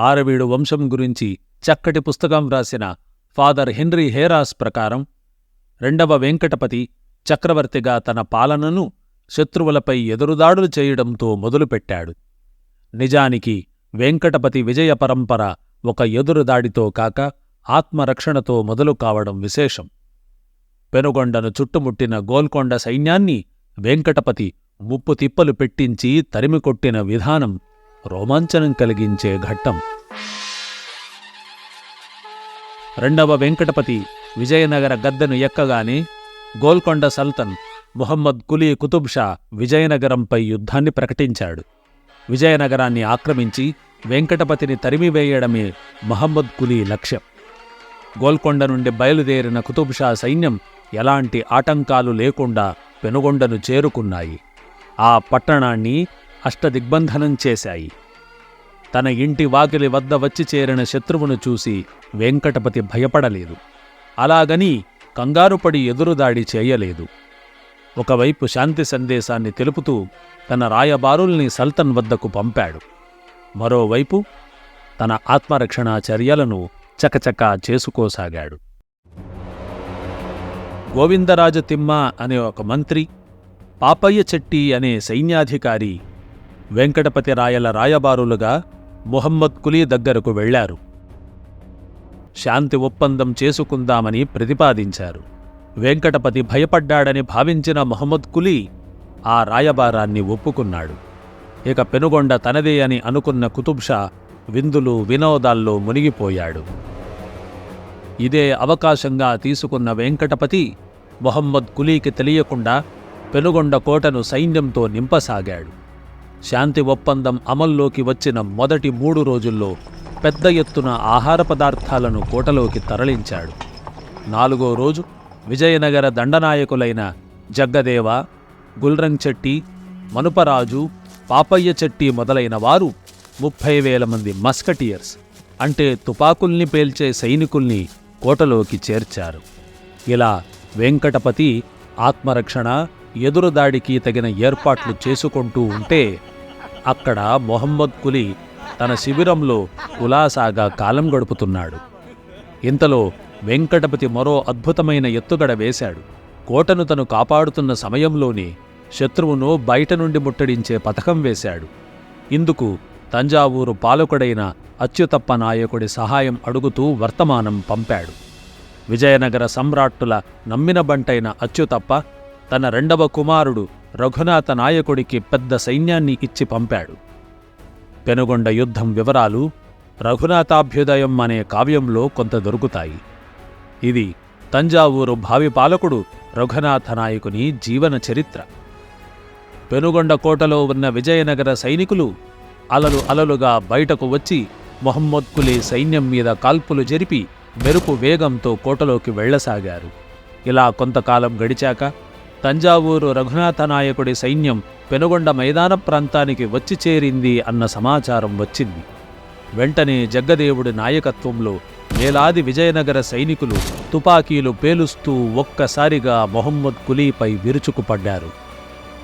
ఆరవీడు వంశం గురించి చక్కటి పుస్తకం వ్రాసిన ఫాదర్ హెన్రీ హేరాస్ ప్రకారం రెండవ వెంకటపతి చక్రవర్తిగా తన పాలనను శత్రువులపై ఎదురుదాడులు చేయడంతో మొదలుపెట్టాడు. నిజానికి వెంకటపతి విజయ పరంపర ఒక ఎదురుదాడితో కాక ఆత్మరక్షణతో మొదలు కావడం విశేషం. పెనుగొండను చుట్టుముట్టిన గోల్కొండ సైన్యాన్ని వెంకటపతి ముప్పు తిప్పలు పెట్టించి తరిమికొట్టిన విధానం రోమాంచనం కలిగించే ఘట్టం. రెండవ వెంకటపతి విజయనగర గద్దెను ఎక్కగానే గోల్కొండ సల్తన్ ముహమ్మద్ కులీ కుతుబ్ షా విజయనగరంపై యుద్ధాన్ని ప్రకటించాడు. విజయనగరాన్ని ఆక్రమించి వెంకటపతిని తరిమివేయడమే మహమ్మద్ కులీ లక్ష్యం. గోల్కొండ నుండి బయలుదేరిన కుతుబ్ షా సైన్యం ఎలాంటి ఆటంకాలు లేకుండా పెనుగొండను చేరుకున్నాయి. ఆ పట్టణాన్ని అష్టదిగ్బంధనం చేశాయి. తన ఇంటి వాకిలి వద్ద వచ్చి చేరిన శత్రువును చూసి వెంకటపతి భయపడలేదు. అలాగని కంగారుపడి ఎదురుదాడి చేయలేదు. ఒకవైపు శాంతి సందేశాన్ని తెలుపుతూ తన రాయబారుల్ని సల్తన్ వద్దకు పంపాడు. మరోవైపు తన ఆత్మరక్షణా చర్యలను చకచకా చేసుకోసాగాడు. గోవిందరాజ తిమ్మ అనే ఒక మంత్రి పాపయ్య చెట్టి అనే సైన్యాధికారి వెంకటపతి రాయల రాయబారులుగా మొహమ్మద్ కులీ దగ్గరకు వెళ్ళారు శాంతి ఒప్పందం చేసుకుందామని ప్రతిపాదించారు. వెంకటపతి భయపడ్డాడని భావించిన మొహమ్మద్ కులీ ఆ రాయబారాన్ని ఒప్పుకున్నాడు. ఇక పెనుగొండ తనదే అని అనుకున్న కుతుబ్షా విందులు వినోదాల్లో మునిగిపోయాడు. ఇదే అవకాశంగా తీసుకున్న వెంకటపతి మొహమ్మద్ కులీకి తెలియకుండా పెనుగొండ కోటను సైన్యంతో నింపసాగాడు. శాంతి ఒప్పందం అమల్లోకి వచ్చిన మొదటి మూడు రోజుల్లో పెద్ద ఎత్తున ఆహార పదార్థాలను కోటలోకి తరలించాడు. నాలుగో రోజు విజయనగర దండనాయకులైన జగ్గదేవ గుల్రంగ్ చెట్టి మనుపరాజు పాపయ్య చెట్టి మొదలైన వారు ముప్పై వేల మంది మస్కటియర్స్ అంటే తుపాకుల్ని పేల్చే సైనికుల్ని కోటలోకి చేర్చారు. ఇలా వెంకటపతి ఆత్మరక్షణ ఎదురుదాడికి తగిన ఏర్పాట్లు చేసుకుంటూ ఉంటే అక్కడ మొహమ్మద్ కులీ తన శిబిరంలో ఉలాసాగా కాలం గడుపుతున్నాడు. ఇంతలో వెంకటపతి మరో అద్భుతమైన ఎత్తుగడ వేశాడు. కోటను తను కాపాడుతున్న సమయంలోనే శత్రువును బయట నుండి ముట్టడించే పథకం వేశాడు. ఇందుకు తంజావూరు పాలకుడైన అచ్యుతప్ప నాయకుడి సహాయం అడుగుతూ వర్తమానం పంపాడు. విజయనగర సమ్రాట్టుల నమ్మిన బంటైన అచ్యుతప్ప తన రెండవ కుమారుడు రఘునాథ నాయకుడికి పెద్ద సైన్యాన్ని ఇచ్చి పంపాడు. పెనుగొండ యుద్ధం వివరాలు రఘునాథాభ్యుదయం అనే కావ్యంలో కొంత దొరుకుతాయి. ఇది తంజావూరు భావి పాలకుడు రఘునాథ నాయకుని జీవన చరిత్ర. పెనుగొండ కోటలో ఉన్న విజయనగర సైనికులు అలలు అలలుగా బయటకు వచ్చి మొహమ్మద్ కులీ సైన్యం మీద కాల్పులు జరిపి మెరుపు వేగంతో కోటలోకి వెళ్ళసాగారు ఇలా కొంతకాలం గడిచాక తంజావూరు రఘునాథ నాయకుడి సైన్యం పెనుగొండ మైదాన ప్రాంతానికి వచ్చి చేరింది అన్న సమాచారం వచ్చింది. వెంటనే జగ్గదేవుడి నాయకత్వంలో వేలాది విజయనగర సైనికులు తుపాకీలు పేలుస్తూ ఒక్కసారిగా మొహమ్మద్ కులీపై విరుచుకుపడ్డారు.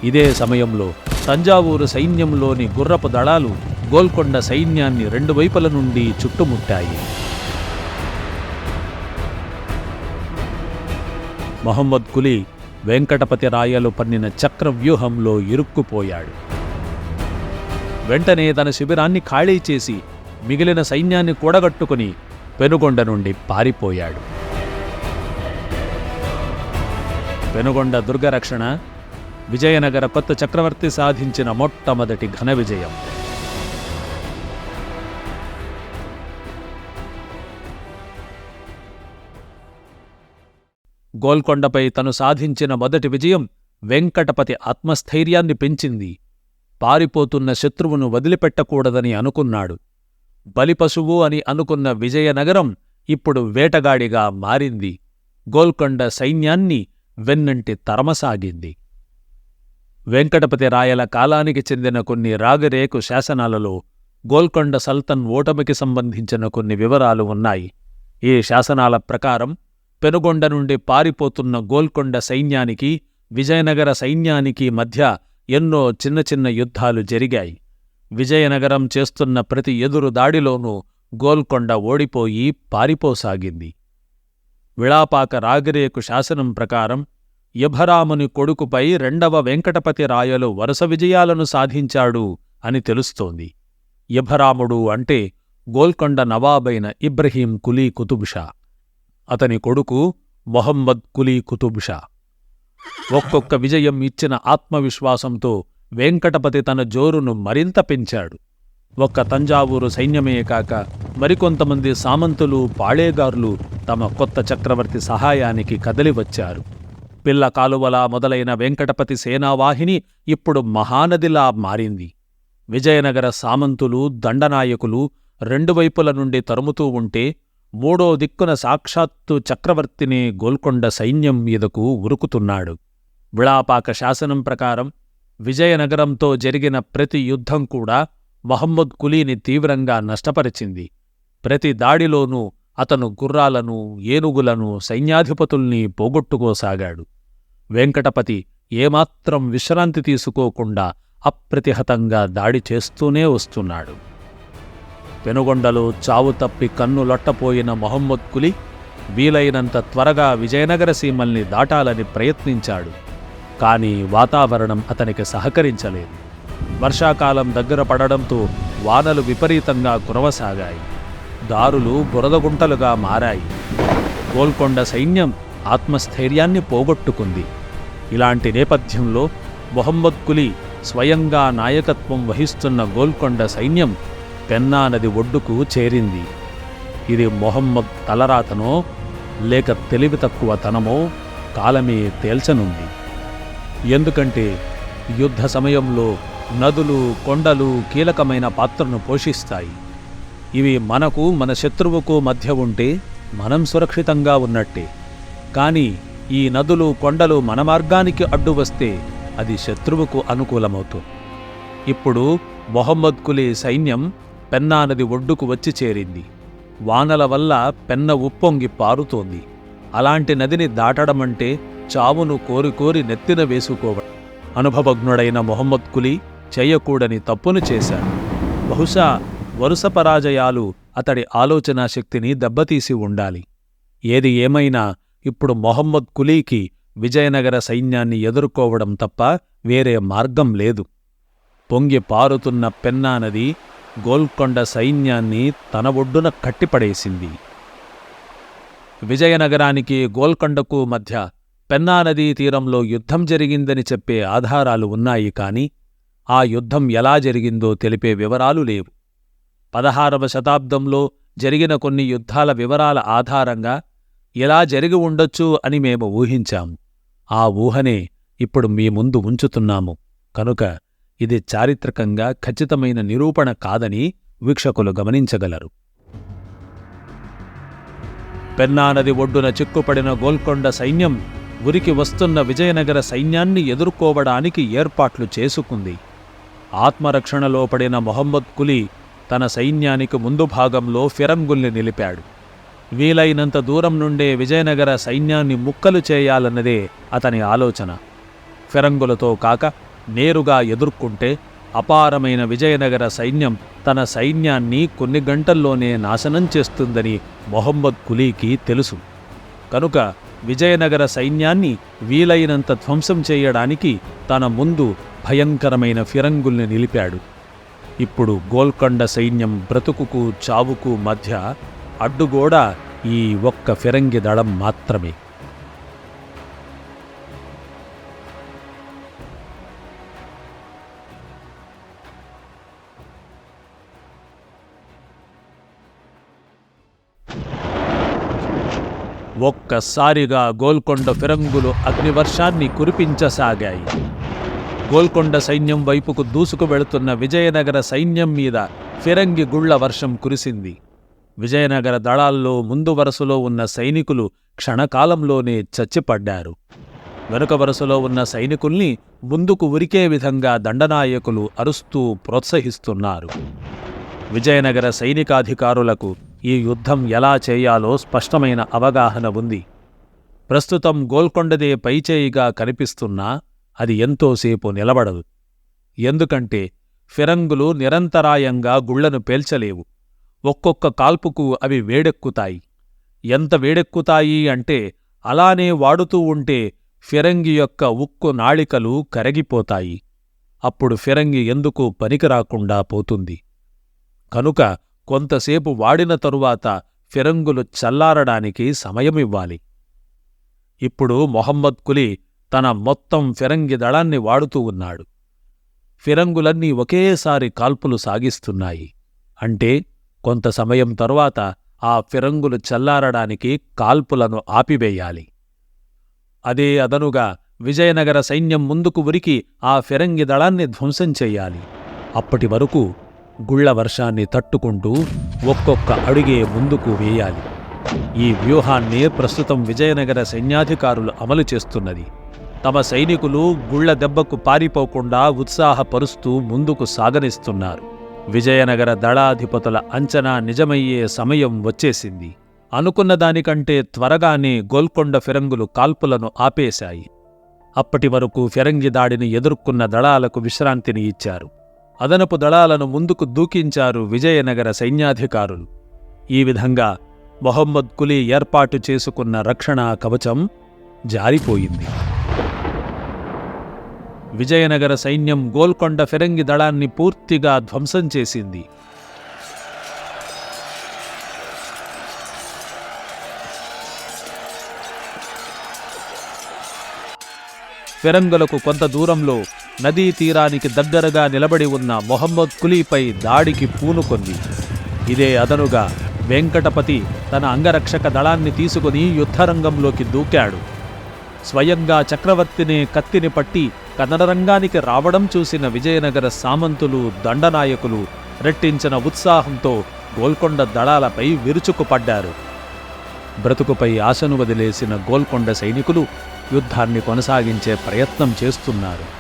ఇదే సమయంలో తంజావూరు సైన్యంలోని గుర్రపు దళాలు గోల్కొండ సైన్యాన్ని రెండు వైపుల నుండి చుట్టుముట్టాయి. మొహమ్మద్ కులీ వెంకటపతి రాయలు పన్నిన చక్రవ్యూహంలో ఇరుక్కుపోయాడు. వెంటనే తన శిబిరాన్ని ఖాళీ చేసి మిగిలిన సైన్యాన్ని కూడగట్టుకుని పెనుగొండ నుండి పారిపోయాడు. పెనుగొండ దుర్గరక్షణ విజయనగర కొత్త చక్రవర్తి సాధించిన మొట్టమొదటి ఘన విజయం. గోల్కొండపై తను సాధించిన మొదటి విజయం వెంకటపతి ఆత్మస్థైర్యాన్ని పెంచింది. పారిపోతున్న శత్రువును వదిలిపెట్టకూడదని అనుకున్నాడు. బలిపశువు అని అనుకున్న విజయనగరం ఇప్పుడు వేటగాడిగా మారింది. గోల్కొండ సైన్యాన్ని వెన్నంటి తరమసాగింది. వెంకటపతి రాయల కాలానికి చెందిన కొన్ని రాగరేకు శాసనాలలో గోల్కొండ సల్తన్ ఓటమికి సంబంధించిన కొన్ని వివరాలు ఉన్నాయి. ఈ శాసనాల ప్రకారం పెనుగొండ నుండి పారిపోతున్న గోల్కొండ సైన్యానికి విజయనగర సైన్యానికి మధ్య ఎన్నో చిన్న చిన్న యుద్ధాలు జరిగాయి. విజయనగరం చేస్తున్న ప్రతి ఎదురు దాడిలోనూ గోల్కొండ ఓడిపోయి పారిపోసాగింది. విళాపాక రాగిరేకు శాసనం ప్రకారం యభరాముని కొడుకుపై రెండవ వెంకటపతి రాయలు వరుస విజయాలను సాధించాడు అని తెలుస్తోంది. యభరాముడు అంటే గోల్కొండ నవాబైన ఇబ్రహీం కులీ కుతుబ్ షా. అతని కొడుకు మొహమ్మద్ కులీ కుతుబ్షా. ఒక్కొక్క విజయం ఇచ్చిన ఆత్మవిశ్వాసంతో వెంకటపతి తన జోరును మరింత పెంచాడు. ఒక్క తంజావూరు సైన్యమే కాక మరికొంతమంది సామంతులు పాళేగారులు తమ కొత్త చక్రవర్తి సహాయానికి కదలివచ్చారు పిల్ల కాలువలా మొదలైన వెంకటపతి సేనావాహిని ఇప్పుడు మహానదిలా మారింది. విజయనగర సామంతులు దండనాయకులు రెండు వైపుల నుండి తరుముతూ ఉంటే మూడో దిక్కున సాక్షాత్తు చక్రవర్తిని గోల్కొండ సైన్యం మీదకు ఉరుకుతున్నాడు. విళాపాక శాసనం ప్రకారం విజయనగరంతో జరిగిన ప్రతి యుద్ధం కూడా మహమ్మద్ కులీని తీవ్రంగా నష్టపరిచింది. ప్రతి దాడిలోనూ అతను గుర్రాలను ఏనుగులను సైన్యాధిపతుల్ని పోగొట్టుకోసాగాడు. వెంకటపతి ఏమాత్రం విశ్రాంతి తీసుకోకుండా అప్రతిహతంగా దాడి చేస్తూనే వస్తున్నాడు. పెనుగొండలో చావు తప్పి కన్ను లొట్టపోయిన మొహమ్మద్ కులి వీలైనంత త్వరగా విజయనగర సీమల్ని దాటాలని ప్రయత్నించాడు. కానీ వాతావరణం అతనికి సహకరించలేదు. వర్షాకాలం దగ్గర పడడంతో వానలు విపరీతంగా కురవసాగాయి. దారులు బురదగుంటలుగా మారాయి. గోల్కొండ సైన్యం ఆత్మస్థైర్యాన్ని పోగొట్టుకుంది. ఇలాంటి నేపథ్యంలో మొహమ్మద్ కులీ స్వయంగా నాయకత్వం వహిస్తున్న గోల్కొండ సైన్యం పెన్నా నది ఒడ్డుకు చేరింది. ఇది మొహమ్మద్ తలరాతనో లేక తెలివి తక్కువ తనమో కాలమే తేల్చనుంది. ఎందుకంటే యుద్ధ సమయంలో నదులు కొండలు కీలకమైన పాత్రను పోషిస్తాయి. ఇవి మనకు మన శత్రువుకు మధ్య ఉంటే మనం సురక్షితంగా ఉన్నట్టే. కానీ ఈ నదులు కొండలు మన మార్గానికి అడ్డు వస్తే అది శత్రువుకు అనుకూలమవుతుంది. ఇప్పుడు మొహమ్మద్ కులీ సైన్యం పెన్నా నది ఒడ్డుకు వచ్చి చేరింది. వానల వల్ల పెన్న ఉప్పొంగి పారుతోంది. అలాంటి నదిని దాటడమంటే చావును కోరి కోరి నెత్తిన వేసుకోవడం. అనుభవజ్ఞుడైన మొహమ్మద్ కులీ చేయకూడని తప్పును చేశాడు. బహుశా వరుస పరాజయాలు అతడి ఆలోచనా శక్తిని దెబ్బతీసి ఉండాలి. ఏది ఏమైనా ఇప్పుడు మొహమ్మద్ కులీకి విజయనగర సైన్యాన్ని ఎదుర్కోవడం తప్ప వేరే మార్గం లేదు. పొంగి పారుతున్న పెన్నా నది గోల్కొండ సైన్యాన్ని తన ఒడ్డున కట్టిపడేసింది. విజయనగరానికి గోల్కొండకు మధ్య పెన్నానదీ తీరంలో యుద్ధం జరిగిందని చెప్పే ఆధారాలు ఉన్నాయి కాని ఆ యుద్ధం ఎలా జరిగిందో తెలిపే వివరాలు లేవు. పదహారవ శతాబ్దంలో జరిగిన కొన్ని యుద్ధాల వివరాల ఆధారంగా ఎలా జరిగి ఉండొచ్చు అని మేము ఊహించాము. ఆ ఊహనే ఇప్పుడు మీ ముందు ఉంచుతున్నాము. కనుక ఇది చారిత్రకంగా ఖచ్చితమైన నిరూపణ కాదని వీక్షకులు గమనించగలరు. పెన్నానది ఒడ్డున చిక్కుపడిన గోల్కొండ సైన్యం ఉరికి వస్తున్న విజయనగర సైన్యాన్ని ఎదుర్కోవడానికి ఏర్పాట్లు చేసుకుంది. ఆత్మరక్షణలో పడిన మొహమ్మద్ కులీ తన సైన్యానికి ముందు భాగంలో ఫిరంగుల్ని నిలిపాడు. వీలైనంత దూరం నుండే విజయనగర సైన్యాన్ని ముక్కలు చేయాలన్నదే అతని ఆలోచన. ఫిరంగులతో కాక నేరుగా ఎదుర్కొంటే అపారమైన విజయనగర సైన్యం తన సైన్యాన్ని కొన్ని గంటల్లోనే నాశనం చేస్తుందని మొహమ్మద్ కులీకి తెలుసు. కనుక విజయనగర సైన్యాన్ని వీలైనంత ధ్వంసం చేయడానికి తన ముందు భయంకరమైన ఫిరంగుల్ని నిలిపాడు. ఇప్పుడు గోల్కొండ సైన్యం బ్రతుకుకు చావుకు మధ్య అడ్డుగోడ ఈ ఒక్క ఫిరంగి దళం మాత్రమే. ఒక్కసారిగా గోల్కొండ ఫిరంగులు అగ్నివర్షాన్ని కురిపించసాగాయి. గోల్కొండ సైన్యం వైపుకు దూసుకు వెళుతున్న విజయనగర సైన్యం మీద ఫిరంగి గుళ్ళ వర్షం కురిసింది. విజయనగర దళాల్లో ముందు వరుసలో ఉన్న సైనికులు క్షణకాలంలోనే చచ్చిపడ్డారు. వెనుక వరుసలో ఉన్న సైనికుల్ని ముందుకు ఉరికే విధంగా దండనాయకులు అరుస్తూ ప్రోత్సహిస్తున్నారు. విజయనగర సైనికాధికారులకు ఈ యుద్ధం ఎలా చేయాలో స్పష్టమైన అవగాహన ఉంది. ప్రస్తుతం గోల్కొండదే పైచేయిగా కనిపిస్తున్నా అది ఎంతోసేపు నిలబడదు. ఎందుకంటే ఫిరంగులు నిరంతరాయంగా గుళ్ళను పేల్చలేవు. ఒక్కొక్క కాల్పుకు అవి వేడెక్కుతాయి. ఎంత వేడెక్కుతాయి అంటే అలానే వాడుతూ ఉంటే ఫిరంగి యొక్క ఉక్కు నాళికలు కరగిపోతాయి. అప్పుడు ఫిరంగి ఎందుకు పనికిరాకుండా పోతుంది? కనుక కొంతసేపు వాడిన తరువాత ఫిరంగులు చల్లారడానికి సమయమివ్వాలి. ఇప్పుడు మొహమ్మద్ కులీ తన మొత్తం ఫిరంగి దళాన్ని వాడుతూ ఉన్నాడు. ఫిరంగులన్నీ ఒకేసారి కాల్పులు సాగిస్తున్నాయి. అంటే కొంత సమయం తరువాత ఆ ఫిరంగులు చల్లారడానికి కాల్పులను ఆపివేయాలి. అదే అదనుగా విజయనగర సైన్యం ముందుకు ఉరికి ఆ ఫిరంగి దళాన్ని ధ్వంసం చెయ్యాలి అప్పటి వరకు గుళ్ళ వర్షాన్ని తట్టుకుంటూ ఒక్కొక్క అడుగే ముందుకు వేయాలి. ఈ వ్యూహాన్ని ప్రస్తుతం విజయనగర సైన్యాధికారులు అమలు చేస్తున్నది. తమ సైనికులు గుళ్ళ దెబ్బకు పారిపోకుండా ఉత్సాహపరుస్తూ ముందుకు సాగనిస్తున్నారు. విజయనగర దళాధిపతుల అంచనా నిజమయ్యే సమయం వచ్చేసింది. అనుకున్న దానికంటే త్వరగానే గోల్కొండ ఫిరంగులు కాల్పులను ఆపేశాయి. అప్పటి వరకు ఫిరంగి దాడిని ఎదుర్కొన్న దళాలకు విశ్రాంతిని ఇచ్చారు. అదనపు దళాలను ముందుకు దూకించారు విజయనగర సైన్యాధికారులు. ఈ విధంగా మొహమ్మద్ కులీ ఏర్పాటు చేసుకున్న రక్షణా కవచం జారిపోయింది. విజయనగర సైన్యం గోల్కొండ ఫిరంగి దళాన్ని పూర్తిగా ధ్వంసం చేసింది. ఫిరంగులకు కొంత దూరంలో నదీ తీరానికి దగ్గరగా నిలబడి ఉన్న మొహమ్మద్ కులీపై దాడికి పూనుకొంది. ఇదే అదనుగా వెంకటపతి తన అంగరక్షక దళాన్ని తీసుకుని యుద్ధరంగంలోకి దూకాడు. స్వయంగా చక్రవర్తినే కత్తిని పట్టి కన్నడరంగానికి రావడం చూసిన విజయనగర సామంతులు దండనాయకులు రెట్టించిన ఉత్సాహంతో గోల్కొండ దళాలపై విరుచుకుపడ్డారు. బ్రతుకుపై ఆశను వదిలేసిన గోల్కొండ సైనికులు యుద్ధాన్ని కొనసాగించే ప్రయత్నం చేస్తున్నారు.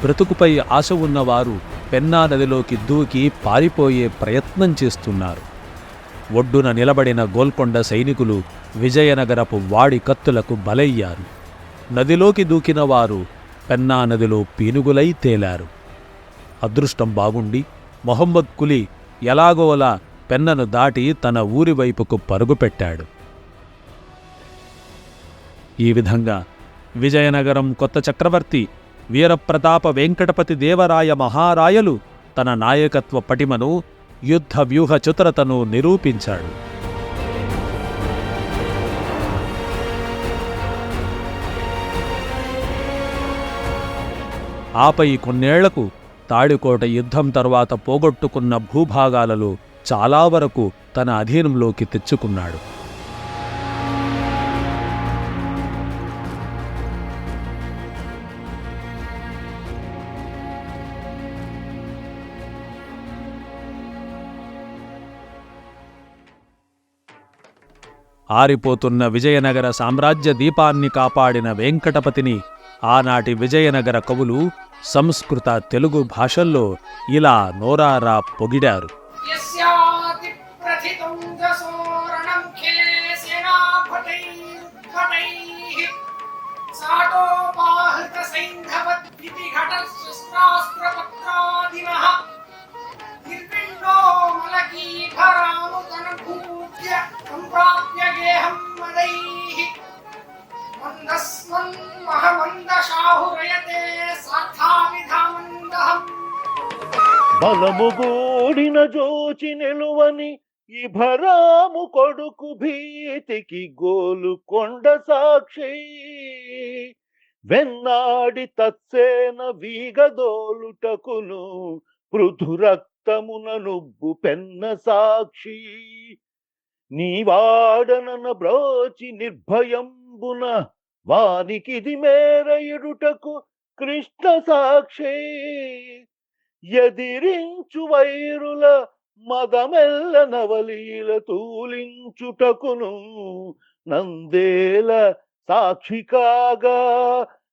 బ్రతుకుపై ఆశ ఉన్నవారు పెన్నా నదిలోకి దూకి పారిపోయే ప్రయత్నం చేస్తున్నారు. ఒడ్డున నిలబడిన గోల్కొండ సైనికులు విజయనగరపు వాడి కత్తులకు బలయ్యారు. నదిలోకి దూకిన వారు పెన్నా నదిలో పీనుగులై తేలారు. అదృష్టం బాగుండి మొహమ్మద్ కులి ఎలాగోలా పెన్నను దాటి తన ఊరి వైపుకు పరుగుపెట్టాడు ఈ విధంగా విజయనగరం కొత్త చక్రవర్తి వీరప్రతాప వెంకటపతి దేవరాయ మహారాయలు తన నాయకత్వ పటిమను యుద్ధ వ్యూహ చతురతను నిరూపించాడు. ఆపై కొన్నేళ్ళకు తాడికోట యుద్ధం తరువాత పోగొట్టుకున్న భూభాగాలలో చాలా వరకు తన అధీనంలోకి తెచ్చుకున్నాడు. ఆరిపోతున్న విజయనగర సామ్రాజ్య దీపాన్ని కాపాడిన వెంకటపతిని ఆనాటి విజయనగర కవులు సంస్కృత తెలుగు భాషల్లో ఇలా నోరారా పొగిడారు. నిర్విండో మలకీ భూ सेनाभटैर्भटैः साटोपाहृतसैन्धवद्भितिघटशस्त्रास्त्रपत्रादिनः निर्विण्णो मलकीभरानुतनुभूत्य सम्प्राप्य गेहं मदैः मन्दस्मन्महमन्दशाहुरयते सार्थाविधामन्दहम् బలముగూడిన జోచి నిలువని ఈ భరాము కొడుకు భీతికి గోలు కొండ సాక్షి వెన్నాడి తత్సేన వీగదోలుటకును పృథు రక్తమున నువ్వు పెన్న సాక్షి నీ నీవాడనన బ్రోచి నిర్భయంబున వానికిది మేరయుడుటకు కృష్ణ సాక్షే. ఎదిరించు వైరుల మదమెల్ల నవలీల తూలించుటకును నందేల సాక్షి కాగా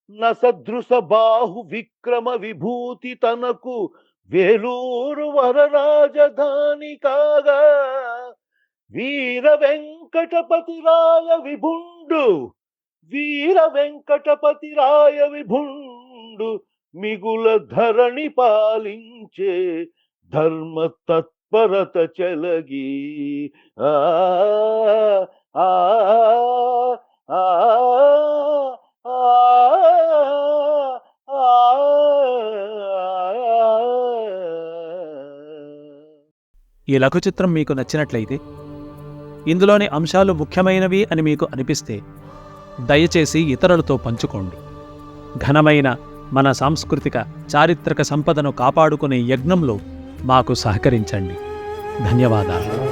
నసదృశ బాహు విక్రమ విభూతి తనకు వేలూరు వర రాజధాని కాగా. వీర వెంకటపతి రాయ విభుండు వీర వెంకటపతి రాయ విభుండు మిగుల ధరణి పాలించే ధర్మ తత్పరత చెలగి ఆ ఆ ఆ ఆ. ఈ లఘు చిత్రం మీకు నచ్చినట్లయితే ఇందులోని అంశాలు ముఖ్యమైనవి అని మీకు అనిపిస్తే దయచేసి ఇతరులతో పంచుకోండి. ఘనమైన మన సాంస్కృతిక చారిత్రక సంపదను కాపాడుకునే యజ్ఞంలో మాకు సహకరించండి. ధన్యవాదాలు.